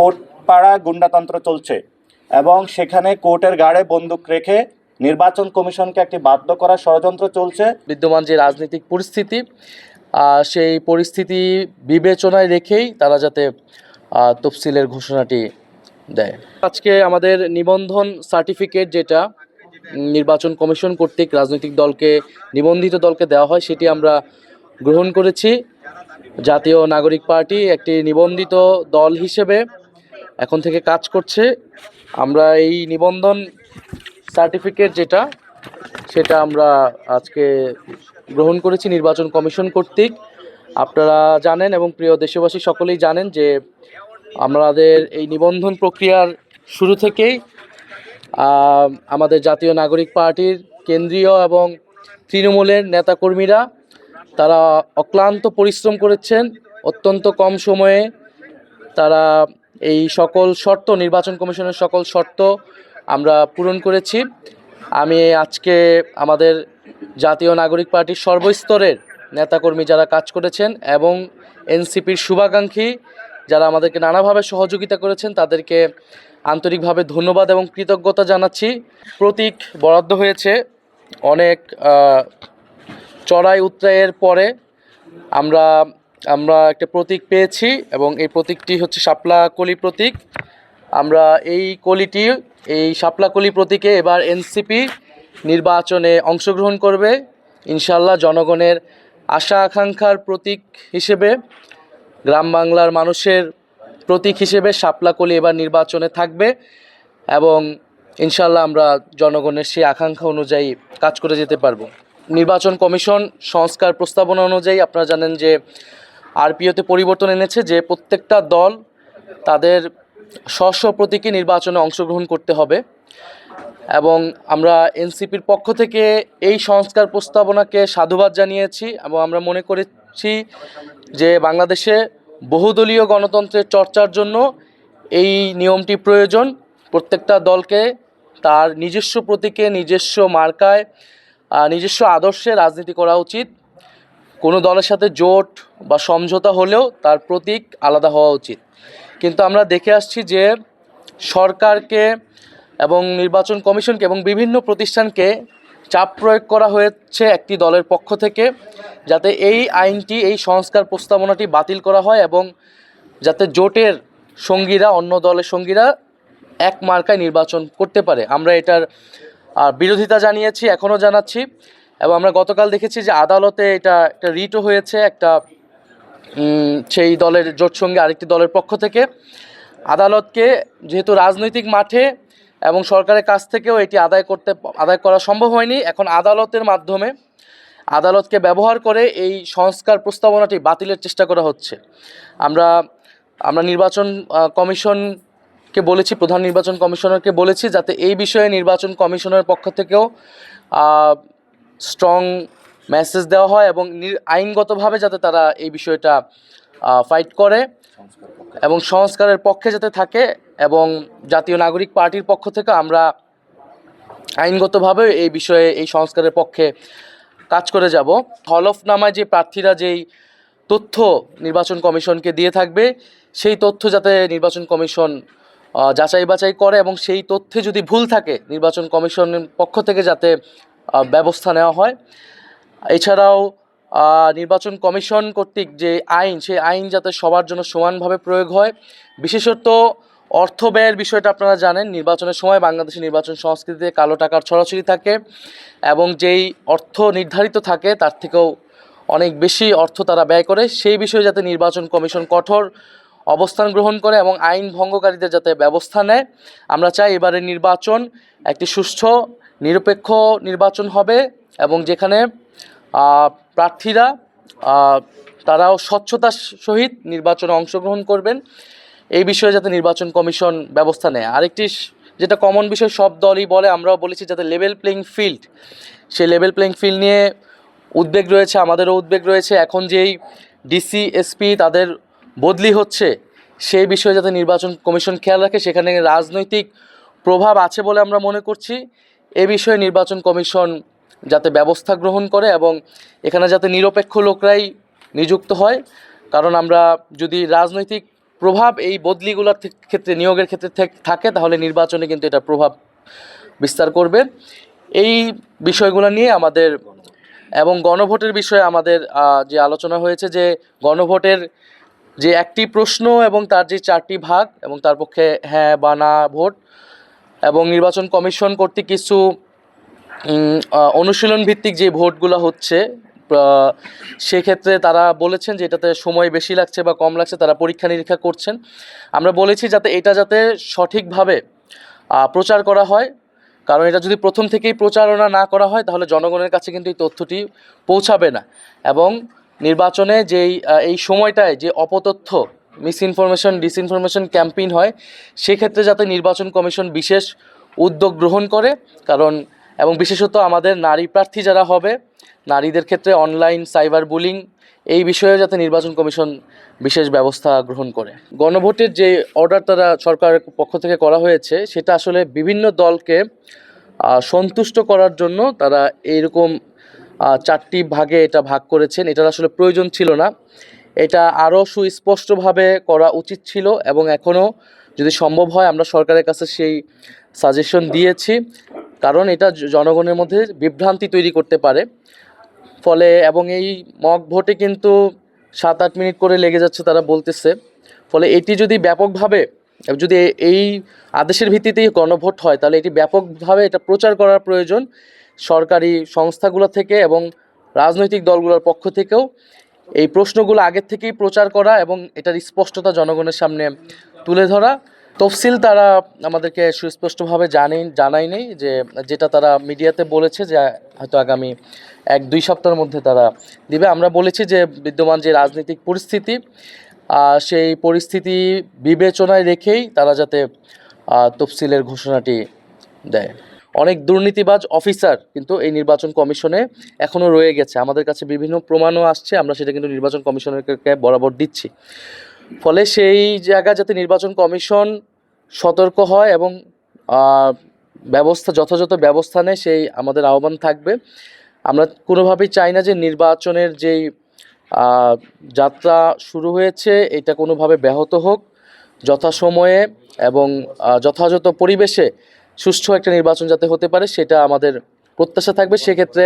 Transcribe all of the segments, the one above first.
Court পাড়া গুন্ডাতন্ত্র চলছে এবং সেখানে কোর্টের গাড়ে বন্দুক রেখে নির্বাচন কমিশনকে একটি বাধ্য করার ষড়যন্ত্র চলছে। বিদ্যমান যে রাজনৈতিক পরিস্থিতি সেই পরিস্থিতি বিবেচনায় রেখেই তারা যাতে তফসিলের ঘোষণাটি দেয়। আজকে আমাদের নিবন্ধন সার্টিফিকেট যেটা নির্বাচন কমিশন কর্তৃক রাজনৈতিক দলকে, নিবন্ধিত দলকে দেওয়া হয় সেটি আমরা গ্রহণ করেছি। জাতীয় নাগরিক পার্টি একটি নিবন্ধিত দল হিসেবে এখন থেকে কাজ করছে। আমরা এই নিবন্ধন সার্টিফিকেট যেটা, সেটা আমরা আজকে গ্রহণ করেছি নির্বাচন কমিশন কর্তৃক। আপনারা জানেন এবং প্রিয় দেশবাসী সকলেই জানেন যে আমাদের এই নিবন্ধন প্রক্রিয়ার শুরু থেকেই আমাদের জাতীয় নাগরিক পার্টির কেন্দ্রীয় এবং তৃণমূলের নেতাকর্মীরা, তারা অক্লান্ত পরিশ্রম করেছেন। অত্যন্ত কম সময়ে তারা এই সকল শর্ত, নির্বাচন কমিশনের সকল শর্ত আমরা পূরণ করেছি। আমি আজকে আমাদের জাতীয় নাগরিক পার্টির সর্বস্তরের নেতাকর্মী যারা কাজ করেছেন এবং এনসিপির শুভাকাঙ্ক্ষী যারা আমাদেরকে নানাভাবে সহযোগিতা করেছেন, তাদেরকে আন্তরিকভাবে ধন্যবাদ এবং কৃতজ্ঞতা জানাচ্ছি। প্রতীক বরাদ্দ হয়েছে। অনেক চড়াই উত্রায়ের পরে আমরা আমরা একটা প্রতীক পেয়েছি এবং এই প্রতীকটি হচ্ছে শাপলা কলি প্রতীক। আমরা এই কলিটি, এই শাপলা কলি প্রতীকে এবার এনসিপি নির্বাচনে অংশগ্রহণ করবে। ইনশাল্লাহ জনগণের আশা আকাঙ্ক্ষার প্রতীক হিসেবে, গ্রাম বাংলার মানুষের প্রতীক হিসেবে শাপলা কলি এবার নির্বাচনে থাকবে এবং ইনশাল্লাহ আমরা জনগণের সেই আকাঙ্ক্ষা অনুযায়ী কাজ করে যেতে পারব। নির্বাচন কমিশন সংস্কার প্রস্তাবনা অনুযায়ী আপনারা জানেন যে আরপিওতে পরিবর্তন এনেছে যে প্রত্যেকটা দল তাদের স্ব প্রতীকে নির্বাচনে অংশগ্রহণ করতে হবে এবং আমরা এনসিপির পক্ষ থেকে এই সংস্কার প্রস্তাবনাকে সাধুবাদ জানিয়েছি এবং আমরা মনে করেছি যে বাংলাদেশে বহুদলীয় গণতন্ত্রের চর্চার জন্য এই নিয়মটি প্রয়োজন। প্রত্যেকটা দলকে তার নিজস্ব প্রতীকে, নিজস্ব মার্কায় নিজস্ব আদর্শে রাজনীতি করা উচিত। কোনো দলের সাথে জোট বা সমঝোতা হলেও তার প্রতীক আলাদা হওয়া উচিত। কিন্তু আমরা দেখে আসছি যে সরকারকে এবং নির্বাচন কমিশনকে এবং বিভিন্ন প্রতিষ্ঠানকে চাপ প্রয়োগ করা হয়েছে একটি দলের পক্ষ থেকে যাতে এই আইনটি, এই সংস্কার প্রস্তাবনাটি বাতিল করা হয় এবং যাতে জোটের সঙ্গীরা, অন্য দলের সঙ্গীরা এক মার্কায় নির্বাচন করতে পারে। আমরা এটার বিরোধিতা জানিয়েছি, এখনও জানাচ্ছি। এবং আমরা গতকাল দেখেছি যে আদালতে এটা একটা রিটও হয়েছে একটা সেই দলের জোট সঙ্গে আরেকটি দলের পক্ষ থেকে। আদালতকে যেহেতু রাজনৈতিক মাঠে এবং সরকারের কাছ থেকেও এটি আদায় করতে, আদায় করা সম্ভব হয়নি, এখন আদালতের মাধ্যমে আদালতকে ব্যবহার করে এই সংস্কার প্রস্তাবনাটি বাতিলের চেষ্টা করা হচ্ছে। আমরা আমরা নির্বাচন কমিশনকে বলেছি, প্রধান নির্বাচন কমিশনারকে বলেছি যাতে এই বিষয়ে নির্বাচন কমিশনের পক্ষ থেকেও স্ট্রং মেসেজ দেওয়া হয় এবং আইনগতভাবে যাতে তারা এই বিষয়টা ফাইট করে এবং সংস্কারের পক্ষে যাতে থাকে এবং জাতীয় নাগরিক পার্টির পক্ষ থেকে আমরা আইনগতভাবে এই বিষয়ে, এই সংস্কারের পক্ষে কাজ করে যাব। হলফনামায় যে প্রার্থীরা যেই তথ্য নির্বাচন কমিশনকে দিয়ে থাকবে, সেই তথ্য যাতে নির্বাচন কমিশন যাচাই বাছাই করে এবং সেই তথ্যে যদি ভুল থাকে, নির্বাচন কমিশনের পক্ষ থেকে যাতে ব্যবস্থা নেওয়া হয়। এছাড়াও নির্বাচন কমিশন কর্তৃক যে আইন, সেই আইন যাতে সবার জন্য সমানভাবে প্রয়োগ হয়। বিশেষত অর্থ ব্যয়ের বিষয়টা আপনারা জানেন, নির্বাচনের সময় বাংলাদেশের নির্বাচন সংস্কৃতিতে কালো টাকার ছড়াছড়ি থাকে এবং যেই অর্থ নির্ধারিত থাকে, তার থেকেও অনেক বেশি অর্থ তারা ব্যয় করে। সেই বিষয়ে যাতে নির্বাচন কমিশন কঠোর অবস্থান গ্রহণ করে এবং আইন ভঙ্গকারীদের যাতে ব্যবস্থা নেয়, আমরা চাই এবারের নির্বাচন একটি সুষ্ঠু নিরপেক্ষ নির্বাচন হবে এবং যেখানে প্রার্থীরা তারাও স্বচ্ছতার সহিত নির্বাচনে অংশগ্রহণ করবেন। এই বিষয়ে যাতে নির্বাচন কমিশন ব্যবস্থা নেয়। আরেকটি যেটা কমন বিষয়, সব দলই বলে, আমরাও বলেছি যাতে লেভেল প্লেইং ফিল্ড সেই লেভেল প্লেইং ফিল্ড নিয়ে উদ্বেগ রয়েছে, আমাদেরও উদ্বেগ রয়েছে। এখন যেই ডিসি এসপি তাদের বদলি হচ্ছে, সেই বিষয়ে যাতে নির্বাচন কমিশন খেয়াল রাখে, সেখানে রাজনৈতিক প্রভাব আছে বলে আমরা মনে করছি। এ বিষয়ে নির্বাচন কমিশন যাতে ব্যবস্থা গ্রহণ করে এবং এখানে যাতে নিরপেক্ষ লোকরাই নিযুক্ত হয়, কারণ আমরা যদি রাজনৈতিক প্রভাব এই বদলিগুলোর ক্ষেত্রে, নিয়োগের ক্ষেত্রে থাকে, তাহলে নির্বাচনে কিন্তু এটা প্রভাব বিস্তার করবে। এই বিষয়গুলো নিয়ে আমাদের এবং গণভোটের বিষয়ে আমাদের যে আলোচনা হয়েছে যে গণভোটের যে একটি প্রশ্ন এবং তার যে চারটি ভাগ এবং তার পক্ষে হ্যাঁ বা না ভোট এবং নির্বাচন কমিশন কর্তৃক কিছু অনুশীলন ভিত্তিক যে ভোটগুলো হচ্ছে সেক্ষেত্রে তারা বলেছেন যে এটাতে সময় বেশি লাগছে বা কম লাগছে, তারা পরীক্ষা নিরীক্ষা করছেন। আমরা বলেছি যাতে এটা যাতে সঠিকভাবে প্রচার করা হয়। কারণ এটা যদি প্রথম থেকেই প্রচারণা না করা হয়, তাহলে জনগণের কাছে কিন্তু এই তথ্যটি পৌঁছাবে না। এবং নির্বাচনে যেই এই সময়টায় যে অপতথ্য মিস ইনফরমেশন ডিসইনফরমেশন ক্যাম্পেইন হয়, সেক্ষেত্রে যাতে নির্বাচন কমিশন বিশেষ উদ্যোগ গ্রহণ করে, কারণ, এবং বিশেষত আমাদের নারী প্রার্থী যারা হবে, নারীদের ক্ষেত্রে অনলাইন সাইবার বুলিং এই বিষয়ে যাতে নির্বাচন কমিশন বিশেষ ব্যবস্থা গ্রহণ করে। গণভোটের যে অর্ডার তারা সরকারের পক্ষ থেকে করা হয়েছে, সেটা আসলে বিভিন্ন দলকে সন্তুষ্ট করার জন্য তারা এইরকম চারটি ভাগে এটা ভাগ করেছেন। এটার আসলে প্রয়োজন ছিল না। এটা আরও সুস্পষ্টভাবে করা উচিত ছিল এবং এখনও যদি সম্ভব হয় আমরা সরকারের কাছে সেই সাজেশন দিয়েছি। কারণ এটা জনগণের মধ্যে বিভ্রান্তি তৈরি করতে পারে। ফলে এবং এই মক ভোটে কিন্তু সাত আট মিনিট করে লেগে যাচ্ছে তারা বলতেছে। ফলে এটি যদি ব্যাপকভাবে যদি এই আদেশের ভিত্তিতেই গণভোট হয় তাহলে এটি ব্যাপকভাবে এটা প্রচার করার প্রয়োজন সরকারি সংস্থাগুলো থেকে এবং রাজনৈতিক দলগুলোর পক্ষ থেকেও। এই প্রশ্নগুলো আগের থেকেই প্রচার করা এবং এটার স্পষ্টতা জনগণের সামনে তুলে ধরা। তফসিল তারা আমাদেরকে সুস্পষ্টভাবে জানেন জানাই নেই যে যেটা তারা মিডিয়াতে বলেছে যে হয়তো আগামী এক, দুই সপ্তাহের মধ্যে তারা দিবে। আমরা বলেছি যে বিদ্যমান যে রাজনৈতিক পরিস্থিতি সেই পরিস্থিতি বিবেচনায় রেখেই তারা যাতে তফসিলের ঘোষণাটি দেয়। অনেক দুর্নীতিবাজ অফিসার কিন্তু এই নির্বাচন কমিশনে এখনও রয়ে গেছে। আমাদের কাছে বিভিন্ন প্রমাণও আসছে, আমরা সেটা কিন্তু নির্বাচন কমিশনারকে বরাবর দিচ্ছি। ফলে সেই জায়গা যাতে নির্বাচন কমিশন সতর্ক হয় এবং ব্যবস্থা, যথাযথ ব্যবস্থা নেয়, সেই আমাদের আহ্বান থাকবে। আমরা কোনোভাবেই চাই না যে নির্বাচনের যেই যাত্রা শুরু হয়েছে, এটা কোনোভাবে ব্যাহত হোক। যথাসময়ে এবং যথাযথ পরিবেশে সুষ্ঠু একটা নির্বাচন যাতে হতে পারে, সেটা আমাদের প্রত্যাশা থাকবে। সেক্ষেত্রে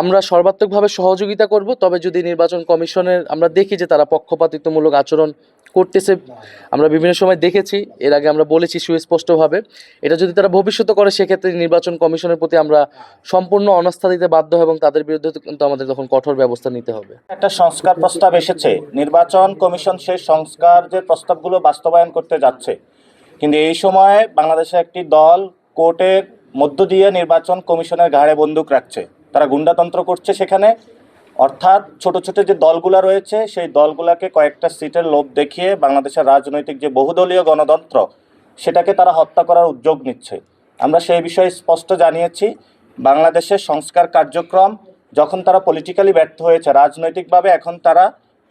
আমরা সর্বাত্মকভাবে সহযোগিতা করব, তবে যদি নির্বাচন কমিশনের আমরা দেখি যে তারা পক্ষপাতিত্বমূলক আচরণ করতেছে, আমরা বিভিন্ন সময় দেখেছি, এর আগে আমরা বলেছি সুস্পষ্টভাবে এটা যদি তারা ভবিষ্যতে করে, সেক্ষেত্রে নির্বাচন কমিশনের প্রতি আমরা সম্পূর্ণ অনাস্থা দিতে বাধ্য এবং তাদের বিরুদ্ধে কিন্তু আমাদের তখন কঠোর ব্যবস্থা নিতে হবে। একটা সংস্কার প্রস্তাব এসেছে। নির্বাচন কমিশন সেই সংস্কার যে প্রস্তাবগুলো বাস্তবায়ন করতে যাচ্ছে কিন্তু এই সময়ে বাংলাদেশে একটি দল কোর্টের মধ্য দিয়ে নির্বাচন কমিশনের ঘাড়ে বন্দুক রাখছে। তারা গুন্ডাতন্ত্র করছে সেখানে। অর্থাৎ ছোট ছোট যে দলগুলা রয়েছে, সেই দলগুলাকে কয়েকটা সিটের লোভ দেখিয়ে বাংলাদেশের রাজনৈতিক যে বহুদলীয় গণতন্ত্র, সেটাকে তারা হত্যা করার উদ্যোগ নিচ্ছে। আমরা সেই বিষয়ে স্পষ্ট জানিয়েছি বাংলাদেশের সংস্কার কার্যক্রম যখন তারা পলিটিক্যালি ব্যর্থ হয়েছে, রাজনৈতিকভাবে এখন তারা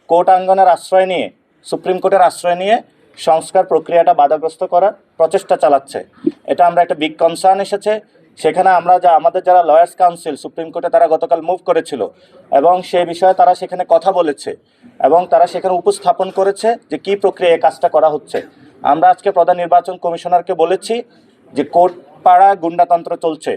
কোর্ট আঙ্গনের আশ্রয় নিয়ে, সুপ্রিম কোর্টের আশ্রয় নিয়ে সংস্কার প্রক্রিয়াটা বাধাগ্রস্ত করার প্রচেষ্টা চালাচ্ছে। এটা আমরা একটা বিগ কনসার্ন এসেছে। সেখানে আমরা যা, আমাদের যারা লয়ার্স কাউন্সিল সুপ্রিম কোর্টে তারা গতকাল মুভ করেছিল এবং সেই বিষয়ে তারা সেখানে কথা বলেছে এবং তারা সেখানে উপস্থাপন করেছে যে কি প্রক্রিয়া এই কাজটা করা হচ্ছে। আমরা আজকে প্রধান নির্বাচন কমিশনারকে বলেছি যে কোর্ট পাড়া গুন্ডাতন্ত্র চলছে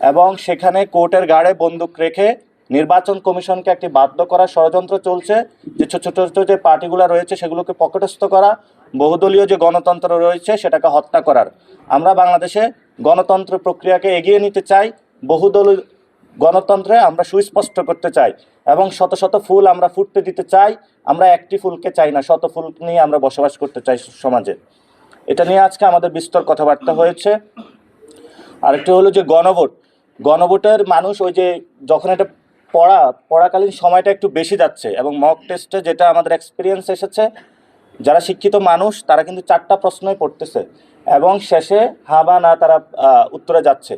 এবং সেখানে কোর্টের গাড়ে বন্দুক রেখে নির্বাচন কমিশনকে একটি বাধ্য করার ষড়যন্ত্র চলছে যে ছোট ছোট ছোট যে পার্টিগুলো রয়েছে সেগুলোকে পকেটস্থ করা বহুদলীয় যে গণতন্ত্র রয়েছে সেটাকে হত্যা করার। আমরা বাংলাদেশে গণতন্ত্র প্রক্রিয়াকে এগিয়ে নিতে চাই, বহুদল গণতন্ত্রে আমরা সুস্পষ্ট করতে চাই এবং শত শত ফুল আমরা ফুটতে দিতে চাই, আমরা একটি ফুলকে চাই না, শত ফুল নিয়ে আমরা বসবাস করতে চাই সমাজে। এটা নিয়ে আজকে আমাদের বিস্তর কথাবার্তা হয়েছে। আরেকটি হলো যে গণভোট। গণভোটের মানুষ ওই যে যখন এটা পড়া, পড়াকালীন সময়টা একটু বেশি যাচ্ছে এবং মক টেস্টে যেটা আমাদের এক্সপিরিয়েন্স এসেছে যারা শিক্ষিত মানুষ, তারা কিন্তু চারটা প্রশ্নই পড়তেছে এবং শেষে হা বা না তারা উত্তরে যাচ্ছে।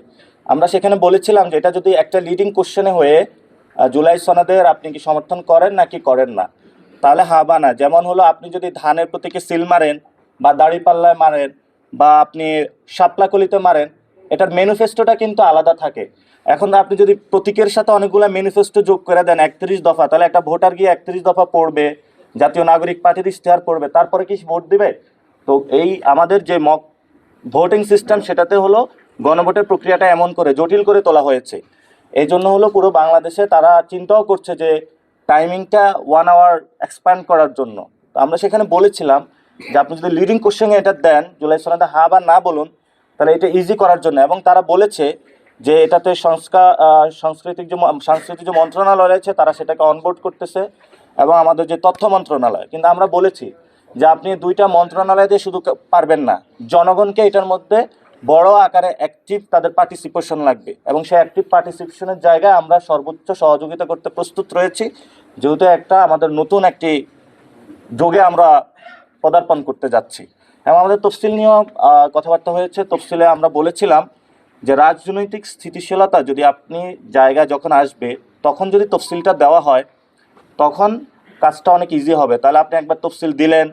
আমরা সেখানে বলেছিলাম যে এটা যদি একটা লিডিং কোশ্চেনে হয়ে জুলাই সনাদের আপনি কি সমর্থন করেন নাকি করেন না? তাহলে হা বা না। যেমন হলো আপনি যদি ধানের প্রতীকে সিল মারেন বা দাড়িপাল্লায় মারেন বা আপনি শাপলাকলিতে মারেন, এটার ম্যানিফেস্টোটা কিন্তু আলাদা থাকে। এখন আপনি যদি প্রতীকের সাথে অনেকগুলো ম্যানিফেস্টো যোগ করে দেন, একত্রিশ দফা, তাহলে একটা ভোটার গিয়ে একত্রিশ দফা পড়বে। জাতীয় নাগরিক পার্টির ইশতেহার করবে, তারপরে কি ভোট দিবে? তো এই আমাদের যে মক ভোটিং সিস্টেম, সেটাতে হলো গণভোটের প্রক্রিয়াটা এমন করে, জটিল করে তোলা হয়েছে। এই জন্য হলো পুরো বাংলাদেশে তারা চিন্তাও করছে যে টাইমিংটা ওয়ান আওয়ার এক্সপ্যান্ড করার জন্য। তো আমরা সেখানে বলেছিলাম যে আপনি যদি লিডিং কোশ্চেনে এটা দেন, জুলাই সনাতে হা বা না বলুন, তাহলে এটা ইজি করার জন্য। এবং তারা বলেছে যে এটাতে সংস্কার সাংস্কৃতিক যে সাংস্কৃতিক যে মন্ত্রণালয় রয়েছে, তারা সেটাকে অনবোর্ড করতেছে। এবং আমাদের যে তথ্য মন্ত্রণালয়, কিন্তু আমরা বলেছি যে আপনি দুইটা মন্ত্রণালয় দিয়ে শুধু পারবেন না, জনগণকে এটার মধ্যে বড় আকারে অ্যাক্টিভ তাদের পার্টিসিপেশন লাগবে এবং সেই অ্যাক্টিভ পার্টিসিপেশনের জায়গায় আমরা সর্বোচ্চ সহযোগিতা করতে প্রস্তুত রয়েছি। যেহেতু একটা আমাদের নতুন একটি যোগে আমরা পদার্পণ করতে যাচ্ছি। এবং আমাদের তফসিল নিয়েও কথাবার্তা হয়েছে। তফসিলে আমরা বলেছিলাম যে রাজনৈতিক স্থিতিশীলতা যদি আপনি জায়গা যখন আসবে, তখন যদি তফসিলটা দেওয়া হয় তখন কাজটা অনেক ইজি হবে। তাহলে আপনি একবার তফসিল দিলেন।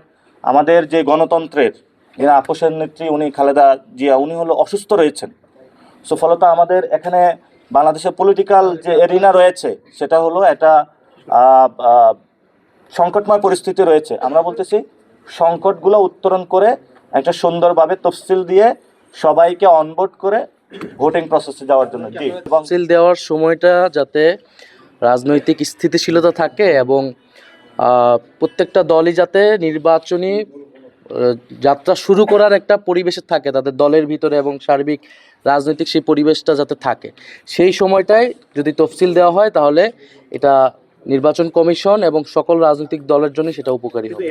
আমাদের যে গণতন্ত্রের যিনি আপোষের নেত্রী উনি খালেদা জিয়া, উনি হলো অসুস্থ রয়েছেন। সো ফলত আমাদের এখানে বাংলাদেশের পলিটিক্যাল যে এরিনা রয়েছে, সেটা হলো একটা সংকটময় পরিস্থিতি রয়েছে। আমরা বলতেছি, সংকটগুলো উত্তরণ করে একটা সুন্দরভাবে তফসিল দিয়ে সবাইকে অনবোর্ড করে ভোটিং প্রসেসে যাওয়ার জন্য। তফসিল দেওয়ার সময়টা যাতে রাজনৈতিক স্থিতিশীলতা থাকে এবং প্রত্যেকটা দলই যাতে নির্বাচনী যাত্রা শুরু করার একটা পরিবেশে থাকে তাদের দলের ভিতরে এবং সার্বিক রাজনৈতিক সেই পরিবেশটা যাতে থাকে। সেই সময়টায় যদি তফসিল দেওয়া হয় তাহলে এটা নির্বাচন কমিশন এবং সকল রাজনৈতিক দলের জন্য সেটা উপকারী হবে।